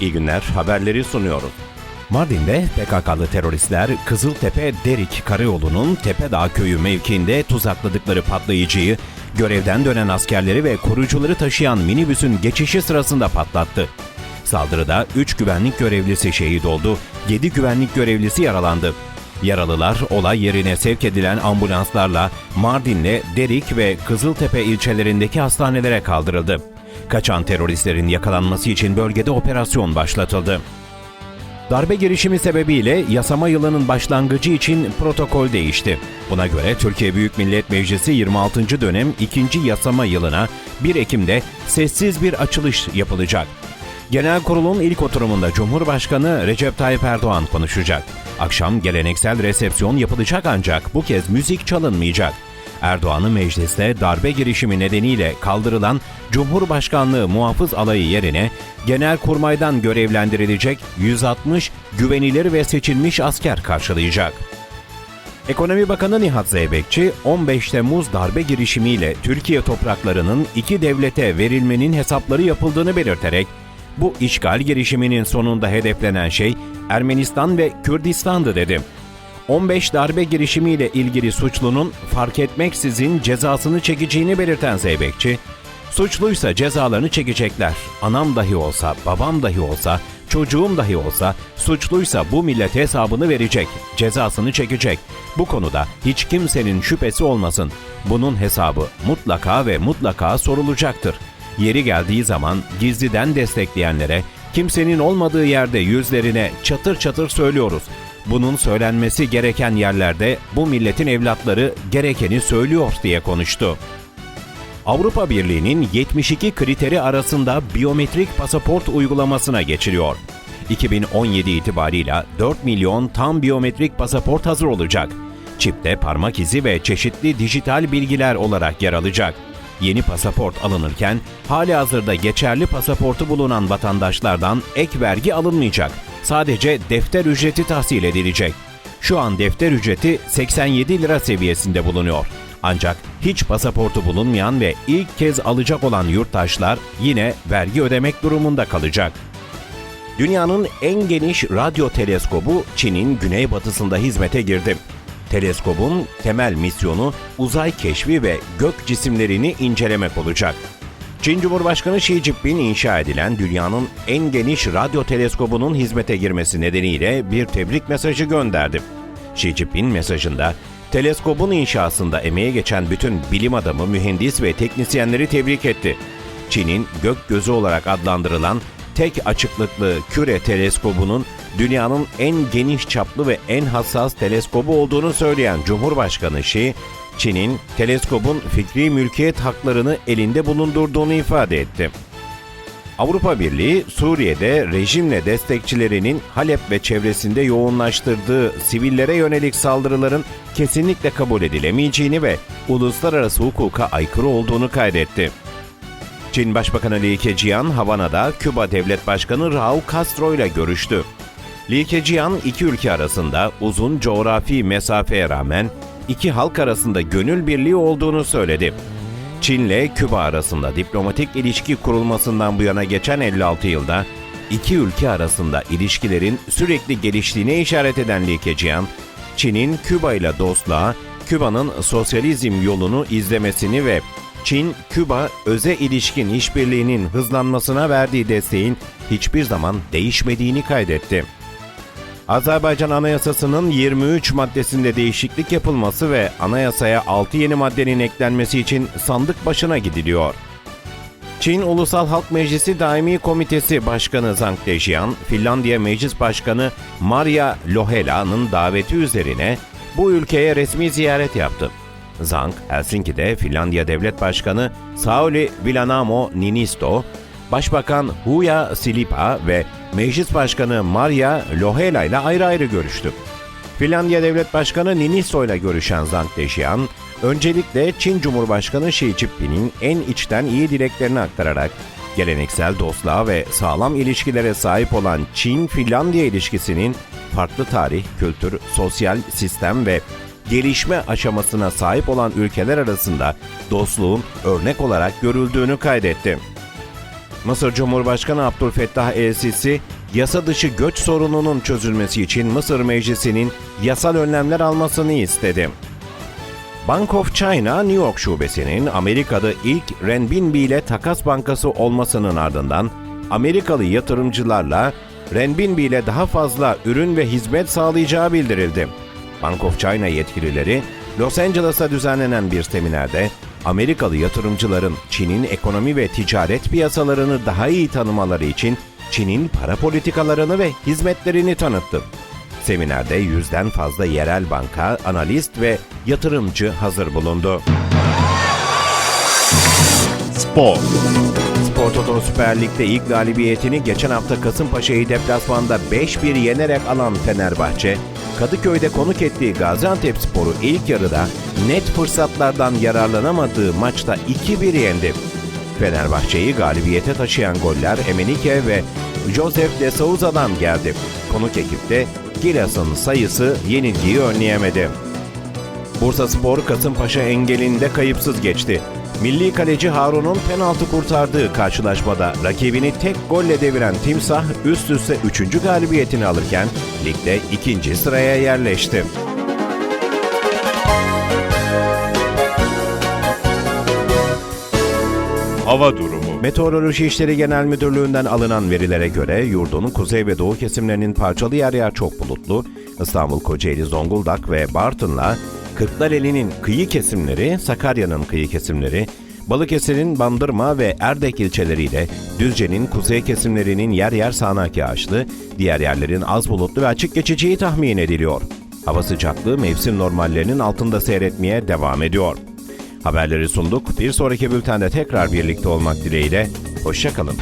İyi günler, haberleri sunuyoruz. Mardin'de PKK'lı teröristler Kızıltepe Derik Karayolu'nun Tepedağ köyü mevkiinde tuzakladıkları patlayıcıyı görevden dönen askerleri ve koruyucuları taşıyan minibüsün geçişi sırasında patlattı. Saldırıda 3 güvenlik görevlisi şehit oldu, 7 güvenlik görevlisi yaralandı. Yaralılar olay yerine sevk edilen ambulanslarla Mardin'le Derik ve Kızıltepe ilçelerindeki hastanelere kaldırıldı. Kaçan teröristlerin yakalanması için bölgede operasyon başlatıldı. Darbe girişimi sebebiyle yasama yılının başlangıcı için protokol değişti. Buna göre Türkiye Büyük Millet Meclisi 26. dönem 2. yasama yılına 1 Ekim'de sessiz bir açılış yapılacak. Genel kurulun ilk oturumunda Cumhurbaşkanı Recep Tayyip Erdoğan konuşacak. Akşam geleneksel resepsiyon yapılacak ancak bu kez müzik çalınmayacak. Erdoğan'ın mecliste darbe girişimi nedeniyle kaldırılan Cumhurbaşkanlığı muhafız alayı yerine Genelkurmay'dan görevlendirilecek 160 güvenilir ve seçilmiş asker karşılayacak. Ekonomi Bakanı Nihat Zeybekçi, 15 Temmuz darbe girişimiyle Türkiye topraklarının iki devlete verilmenin hesapları yapıldığını belirterek, bu işgal girişiminin sonunda hedeflenen şey Ermenistan ve Kürdistan'dı dedi. 15 darbe girişimiyle ilgili suçlunun fark etmeksizin cezasını çekeceğini belirten Zeybekçi, suçluysa cezalarını çekecekler. Anam dahi olsa, babam dahi olsa, çocuğum dahi olsa, suçluysa bu millet hesabını verecek, cezasını çekecek. Bu konuda hiç kimsenin şüphesi olmasın. Bunun hesabı mutlaka ve mutlaka sorulacaktır. Yeri geldiği zaman gizliden destekleyenlere, kimsenin olmadığı yerde yüzlerine çatır çatır söylüyoruz. Bunun söylenmesi gereken yerlerde bu milletin evlatları gerekeni söylüyor diye konuştu. Avrupa Birliği'nin 72 kriteri arasında biyometrik pasaport uygulamasına geçiliyor. 2017 itibarıyla 4 milyon tam biyometrik pasaport hazır olacak. Çipte parmak izi ve çeşitli dijital bilgiler olarak yer alacak. Yeni pasaport alınırken hali hazırda geçerli pasaportu bulunan vatandaşlardan ek vergi alınmayacak. Sadece defter ücreti tahsil edilecek. Şu an defter ücreti 87 lira seviyesinde bulunuyor. Ancak hiç pasaportu bulunmayan ve ilk kez alacak olan yurttaşlar yine vergi ödemek durumunda kalacak. Dünyanın en geniş radyo teleskobu Çin'in güneybatısında hizmete girdi. Teleskobun temel misyonu uzay keşfi ve gök cisimlerini incelemek olacak. Çin Cumhurbaşkanı Xi Jinping inşa edilen dünyanın en geniş radyo teleskobunun hizmete girmesi nedeniyle bir tebrik mesajı gönderdi. Xi Jinping mesajında teleskobun inşasında emeğe geçen bütün bilim adamı, mühendis ve teknisyenleri tebrik etti. Çin'in gök gözü olarak adlandırılan tek açıklıklı küre teleskobunun dünyanın en geniş çaplı ve en hassas teleskobu olduğunu söyleyen Cumhurbaşkanı Xi, Çin'in teleskobun fikri mülkiyet haklarını elinde bulundurduğunu ifade etti. Avrupa Birliği, Suriye'de rejimle destekçilerinin Halep ve çevresinde yoğunlaştırdığı sivillere yönelik saldırıların kesinlikle kabul edilemeyeceğini ve uluslararası hukuka aykırı olduğunu kaydetti. Çin Başbakanı Li Keqiang, Havana'da Küba Devlet Başkanı Raul Castro ile görüştü. Li Keqiang, iki ülke arasında uzun coğrafi mesafeye rağmen iki halk arasında gönül birliği olduğunu söyledi. Çin'le Küba arasında diplomatik ilişki kurulmasından bu yana geçen 56 yılda iki ülke arasında ilişkilerin sürekli geliştiğine işaret eden Li Keqiang, Çin'in Küba ile dostluğa, Küba'nın sosyalizm yolunu izlemesini ve Çin-Küba öze ilişkin işbirliğinin hızlanmasına verdiği desteğin hiçbir zaman değişmediğini kaydetti. Azerbaycan Anayasası'nın 23 maddesinde değişiklik yapılması ve anayasaya 6 yeni maddenin eklenmesi için sandık başına gidiliyor. Çin Ulusal Halk Meclisi Daimi Komitesi Başkanı Zhang Dejian, Finlandiya Meclis Başkanı Maria Lohela'nın daveti üzerine bu ülkeye resmi ziyaret yaptı. Zhang, Helsinki'de Finlandiya Devlet Başkanı Sauli Vilanamo Niinisto, Başbakan Huya Silipa ve Meclis Başkanı Maria Lohela ile ayrı ayrı görüştü. Finlandiya Devlet Başkanı Niinisto ile görüşen Zhang Dejian, öncelikle Çin Cumhurbaşkanı Xi Jinping'in en içten iyi dileklerini aktararak geleneksel dostluğa ve sağlam ilişkilere sahip olan Çin-Finlandiya ilişkisinin farklı tarih, kültür, sosyal sistem ve gelişme aşamasına sahip olan ülkeler arasında dostluğun örnek olarak görüldüğünü kaydetti. Mısır Cumhurbaşkanı Abdülfettah el-Sisi, yasa dışı göç sorununun çözülmesi için Mısır Meclisi'nin yasal önlemler almasını istedi. Bank of China New York şubesinin Amerika'da ilk renminbi ile takas bankası olmasının ardından Amerikalı yatırımcılarla renminbi ile daha fazla ürün ve hizmet sağlayacağı bildirildi. Bank of China yetkilileri Los Angeles'ta düzenlenen bir seminerde Amerikalı yatırımcıların Çin'in ekonomi ve ticaret piyasalarını daha iyi tanımaları için Çin'in para politikalarını ve hizmetlerini tanıttı. Seminerde yüzden fazla yerel banka, analist ve yatırımcı hazır bulundu. Spor. Spor Toto Süper Lig'de ilk galibiyetini geçen hafta Kasımpaşa'yı deplasmanda 5-1 yenerek alan Fenerbahçe, Kadıköy'de konuk ettiği Gaziantep Spor'u ilk yarıda net fırsatlardan yararlanamadığı maçta 2-1 yendi. Fenerbahçe'yi galibiyete taşıyan goller Emenike ve Joseph de Souza'dan geldi. Konuk ekipte Giresun sayısı yenilgiyi önleyemedi. Bursa Spor Kasımpaşa engelinde kayıpsız geçti. Milli kaleci Harun'un penaltı kurtardığı karşılaşmada rakibini tek golle deviren Timsah üst üste 3. galibiyetini alırken ligde ikinci sıraya yerleşti. Hava durumu. Meteoroloji İşleri Genel Müdürlüğü'nden alınan verilere göre yurdun kuzey ve doğu kesimlerinin parçalı yer yer çok bulutlu, İstanbul, Kocaeli, Zonguldak ve Bartın'la Kırklareli'nin kıyı kesimleri, Sakarya'nın kıyı kesimleri, Balıkesir'in Bandırma ve Erdek ilçeleriyle Düzce'nin kuzey kesimlerinin yer yer sağanak yağışlı, diğer yerlerin az bulutlu ve açık geçeceği tahmin ediliyor. Hava sıcaklığı mevsim normallerinin altında seyretmeye devam ediyor. Haberleri sunduk. Bir sonraki bültende tekrar birlikte olmak dileğiyle. Hoşçakalın.